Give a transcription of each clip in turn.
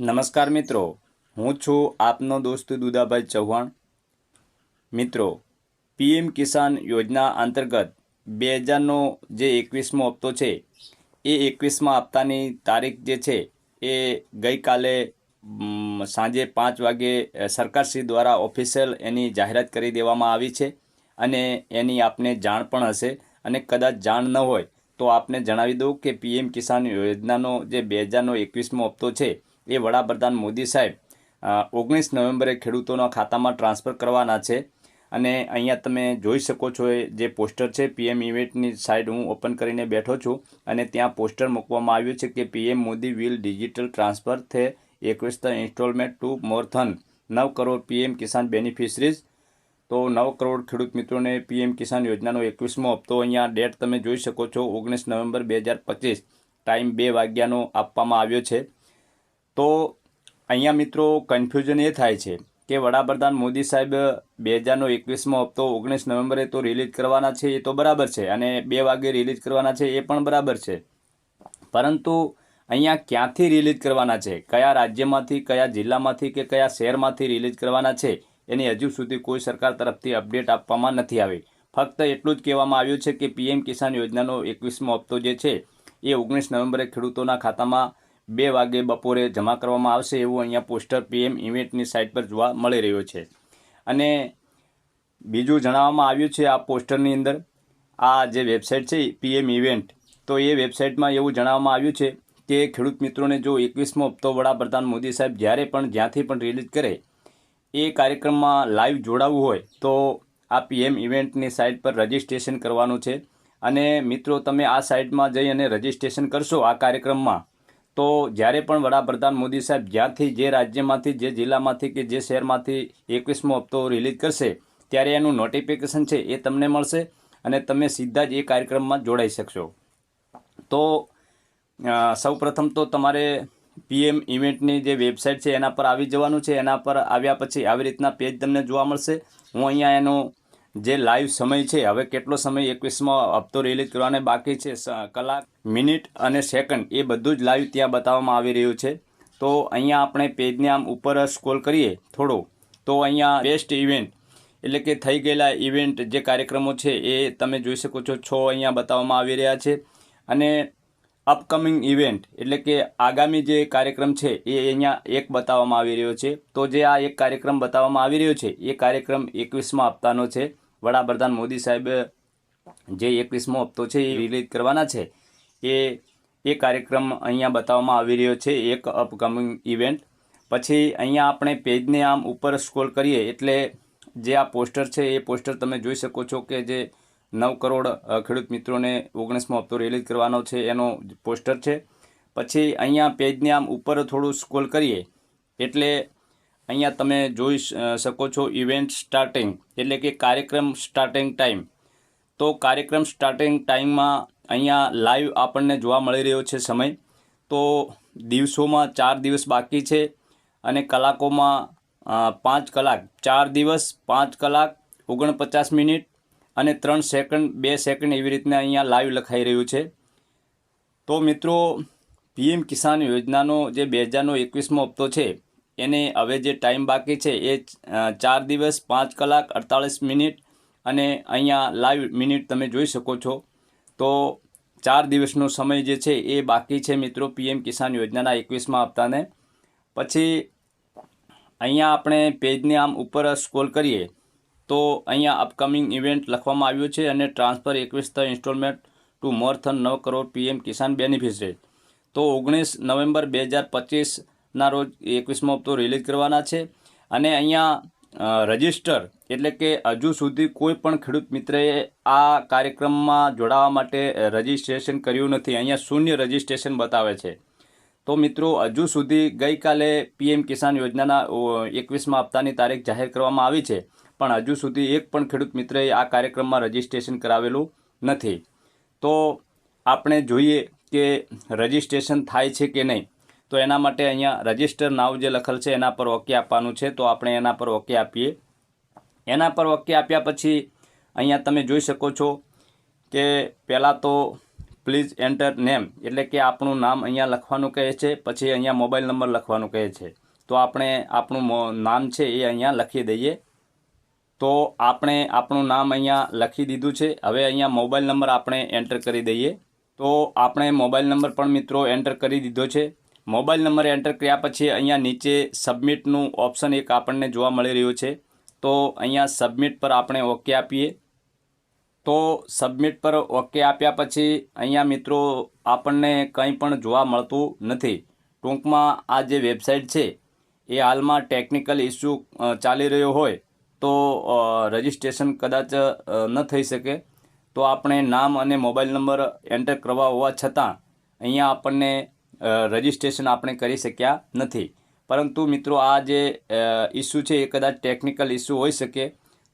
નમસ્કાર મિત્રો, હું છું આપનો દોસ્ત દુદાભાઈ ચૌહાણ. મિત્રો, પીએમ કિસાન યોજના અંતર્ગત બે હજારનો જે એકવીસમો હપ્તો છે, એ એકવીસમા હપ્તાની તારીખ જે છે, એ ગઈકાલે સાંજે પાંચ વાગે સરકારશ્રી દ્વારા ઓફિશિયલ એની જાહેરાત કરી દેવામાં આવી છે અને એની આપને જાણ પણ હશે અને કદાચ જાણ ન હોય તો આપને જણાવી દઉં કે પીએમ કિસાન યોજનાનો જે બે હજારનો એકવીસમો હપ્તો છે એ વડાપ્રધાન મોદી સાહેબ ઓગણીસ નવેમ્બરે ખેડૂતોના ખાતામાં ટ્રાન્સફર કરવાના છે. અને અહીંયા તમે જોઈ શકો છો એ જે પોસ્ટર છે, પીએમ ઇવેન્ટની સાઇડ હું ઓપન કરીને બેઠો છું. અને ત્યાં પોસ્ટર મૂકવામાં આવ્યું છે કે PM Modi will digital transfer the એકવીસ ઇન્સ્ટોલમેન્ટ ટુ મોરથન નવ કરોડ પીએમ કિસાન બેનિફિશરીઝ. તો નવ કરોડ ખેડૂત મિત્રોને પીએમ કિસાન યોજનાનો એકવીસમો હપ્તો અહીંયા ડેટ તમે જોઈ શકો છો, ઓગણીસ નવેમ્બર બે હજાર પચીસ. ટાઈમ બે વાગ્યાનો આપવામાં આવ્યો છે. તો અહીંયા મિત્રો કન્ફ્યુઝન એ થાય છે કે વડાપ્રધાન મોદી સાહેબ બે હજારનો એકવીસમો હપ્તો ઓગણીસ નવેમ્બરે તો રિલીઝ કરવાના છે એ તો બરાબર છે અને બે વાગે રિલીઝ કરવાના છે એ પણ બરાબર છે. પરંતુ અહીંયા ક્યાંથી રિલીઝ કરવાના છે? કયા રાજ્યમાંથી, કયા જિલ્લામાંથી કે કયા શહેરમાંથી રિલીઝ કરવાના છે? એની હજુ સુધી કોઈ સરકાર તરફથી અપડેટ આપવામાં નથી આવી. ફક્ત એટલું જ કહેવામાં આવ્યું છે કે પીએમ કિસાન યોજનાનો એકવીસમો હપ્તો જે છે એ ઓગણીસ નવેમ્બરે ખેડૂતોના ખાતામાં બે વાગે બપોરે જમા કરવામાં આવશે એવું અહીંયા પોસ્ટર પીએમ ઇવેન્ટની સાઇટ પર જોવા મળી રહ્યો છે. અને બીજું જણાવવામાં આવ્યું છે આ પોસ્ટરની અંદર, આ જે વેબસાઇટ છે પીએમ ઇવેન્ટ, તો એ વેબસાઇટમાં એવું જણાવવામાં આવ્યું છે કે ખેડૂત મિત્રોને જો એકવીસમો હપ્તો વડાપ્રધાન મોદી સાહેબ જ્યારે પણ જ્યાંથી પણ રિલીઝ કરે, એ કાર્યક્રમમાં લાઈવ જોડાવવું હોય, તો આ પીએમ ઇવેન્ટની સાઇટ પર રજિસ્ટ્રેશન કરવાનું છે. અને મિત્રો, તમે આ સાઇટમાં જઈ અને રજિસ્ટ્રેશન કરશો આ કાર્યક્રમમાં તો જ્યારે પણ વડાપ્રધાન મોદી સાહેબ જ્યાંથી જે રાજ્યમાંથી, જે જિલ્લામાંથી કે જે શહેરમાંથી એકવીસમો હપ્તો રિલીઝ કરશે, ત્યારે એનું નોટિફિકેશન છે એ તમને મળશે અને તમે સીધા જ એ કાર્યક્રમમાં જોડાઈ શકશો. તો સૌપ્રથમ તો તમારે પીએમ ઇવેન્ટની જે વેબસાઇટ છે એના પર આવી જવાનું છે. એના પર આવ્યા પછી આવી રીતના પેજ તમને જોવા મળશે. હું અહીંયા એનો જે લાઈવ સમય છે, હવે કેટલો સમય એકવીસમાં હપ્તો રિલીઝ કરવાને બાકી છે કલાક, મિનિટ અને સેકન્ડ એ બધું જ લાઈવ ત્યાં બતાવવામાં આવી રહ્યું છે. તો અહીંયા આપણે પેજને આમ ઉપર સ્ક્રોલ કરીએ થોડો, તો અહીંયા બેસ્ટ ઇવેન્ટ એટલે કે થઈ ગયેલા ઇવેન્ટ જે કાર્યક્રમો છે, એ તમે જોઈ શકો છો, છ અહીંયા બતાવવામાં આવી રહ્યા છે. અને અપકમિંગ ઇવેન્ટ એટલે કે આગામી જે કાર્યક્રમ છે, એ અહીંયા એક બતાવવામાં આવી રહ્યો છે. તો જે આ એક કાર્યક્રમ બતાવવામાં આવી રહ્યો છે, એ કાર્યક્રમ એકવીસમાં હપ્તાનો છે. વડાપ્રધાન મોદી સાહેબ જે એકવીસમો હપ્તો છે એ રિલીઝ કરવાના છે, એ એ કાર્યક્રમ અહીંયા બતાવવામાં આવી રહ્યો છે, એક અપકમિંગ ઇવેન્ટ. પછી અહીંયા આપણે પેજને આમ ઉપર સ્ક્રોલ કરીએ, એટલે જે આ પોસ્ટર છે, એ પોસ્ટર તમે જોઈ શકો છો કે જે નવ કરોડ ખેડૂત મિત્રોને ઓગણીસમો હપ્તો રિલીઝ કરવાનો છે, એનો પોસ્ટર છે. પછી અહીંયા પેજને આમ ઉપર થોડું સ્ક્રોલ કરીએ, એટલે અહીંયા તમે જોઈ શકો છો ઇવેન્ટ સ્ટાર્ટિંગ એટલે કે કાર્યક્રમ સ્ટાર્ટિંગ ટાઈમ તો કાર્યક્રમ સ્ટાર્ટિંગ ટાઈમમાં અહીંયા લાઈવ આપણને જોવા મળી રહ્યો છે સમય. તો દિવસોમાં ચાર દિવસ બાકી છે અને કલાકોમાં પાંચ કલાક. ચાર દિવસ, પાંચ કલાક, ઓગણપચાસ મિનિટ અને ત્રણ સેકન્ડ બે સેકન્ડ એવી રીતના અહીંયા લાઈવ લખાઈ રહ્યું છે. તો મિત્રો, પીએમ કિસાન યોજનાનો જે બે હજારનો એકવીસમો હપ્તો છે એને હવે જે ટાઈમ બાકી છે એ ચાર દિવસ, પાંચ કલાક, અડતાળીસ મિનિટ અને અહીંયા લાઈવ મિનિટ તમે જોઈ શકો છો. તો ચાર દિવસનો સમય જે છે એ બાકી છે મિત્રો પીએમ કિસાન યોજનાના એકવીસમાં હપ્તાને પછી અહીંયા આપણે પેજને આમ ઉપર સ્ક્રોલ કરીએ તો અહીંયા અપકમિંગ ઇવેન્ટ લખવામાં આવ્યું છે અને ટ્રાન્સફર એકવીસ ધ ઇન્સ્ટોલમેન્ટ ટુ મોરથન નવ કરોડ પીએમ કિસાન બેનિફિશરી. તો ઓગણીસ નવેમ્બર બે હજાર પચીસના રોજ એકવીસમો હપ્તો રિલીઝ કરવાના છે. અને અહીંયા રજિસ્ટર એટલે કે હજુ સુધી કોઈ પણ ખેડૂત મિત્રએ આ કાર્યક્રમમાં જોડાવા માટે રજિસ્ટ્રેશન કર્યું નથી. અહીંયા શૂન્ય રજિસ્ટ્રેશન બતાવે છે. તો મિત્રો, હજુ સુધી ગઈકાલે પીએમ કિસાન યોજનાના એકવીસમાં હપ્તાની તારીખ જાહેર કરવામાં આવી છે. પણ હજુ સુધી એક પણ ખેડૂત મિત્રએ આ કાર્યક્રમમાં રજિસ્ટ્રેશન કરાવેલું નથી. તો આપણે જોઈએ કે રજિસ્ટ્રેશન થાય છે કે નહીં. તો એના માટે અહીંયા રજિસ્ટર નાવ જે લખેલ છે, એના પર ઓકે આપવાનું છે. તો આપણે એના પર ઓકે આપીએ. એના પર ઓકે આપ્યા પછી અહીંયા તમે જોઈ શકો છો કે પહેલાં તો પ્લીઝ એન્ટર નેમ એટલે કે આપણું નામ અહીંયા લખવાનું કહે છે, પછી અહીંયા મોબાઈલ નંબર લખવાનું કહે છે. તો આપણે આપણું નામ છે એ અહીંયા લખી દઈએ. તો આપણે આપણું નામ અહીંયા લખી દીધું છે. હવે અહીંયા મોબાઈલ નંબર આપણે એન્ટર કરી દઈએ. તો આપણે મોબાઈલ નંબર પણ મિત્રો એન્ટર કરી દીધો છે. મોબાઈલ નંબર એન્ટર કર્યા પછી અહીંયા નીચે સબમિટનું ઓપ્શન એક આપણને જોવા મળી રહ્યું છે. તો અહીંયા સબમિટ પર આપણે ઓકે આપીએ. તો સબમિટ પર ઓકે આપ્યા પછી અહીંયા મિત્રો આપણને કંઈ પણ જોવા મળતું નથી. ટૂંકમાં આ જે વેબસાઇટ છે, એ હાલમાં ટેકનિકલ ઇસ્યુ ચાલી રહ્યો હોય તો રજિસ્ટ્રેશન કદાચ ન થઈ શકે. તો આપણે નામ અને મોબાઈલ નંબર એન્ટર કરવા હોવા છતાં અહીંયા આપણને રજિસ્ટ્રેશન આપણે કરી શક્યા નથી. પરંતુ મિત્રો, આ જે ઇસ્યુ છે એ કદાચ ટેકનિકલ ઇસ્યુ હોઈ શકે.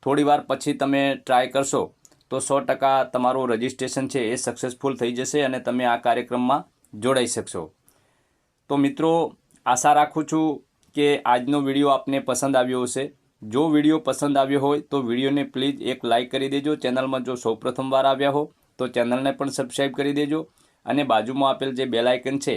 થોડી વાર પછી તમે ટ્રાય કરશો, તો સો ટકા તમારું રજિસ્ટ્રેશન છે એ સક્સેસફુલ થઈ જશે અને તમે આ કાર્યક્રમમાં જોડાઈ શકશો. તો મિત્રો, આશા રાખું છું કે આજનો વીડિયો આપને પસંદ આવ્યો હશે. જો વીડિયો પસંદ આવ્યો હોય, તો વિડીયોને પ્લીઝ એક લાઇક કરી દેજો. ચેનલમાં જો સૌ પ્રથમવાર આવ્યા હો, તો ચેનલને પણ સબસ્ક્રાઈબ કરી દેજો. અને બાજુમાં આપેલ જે બેલાઇકન છે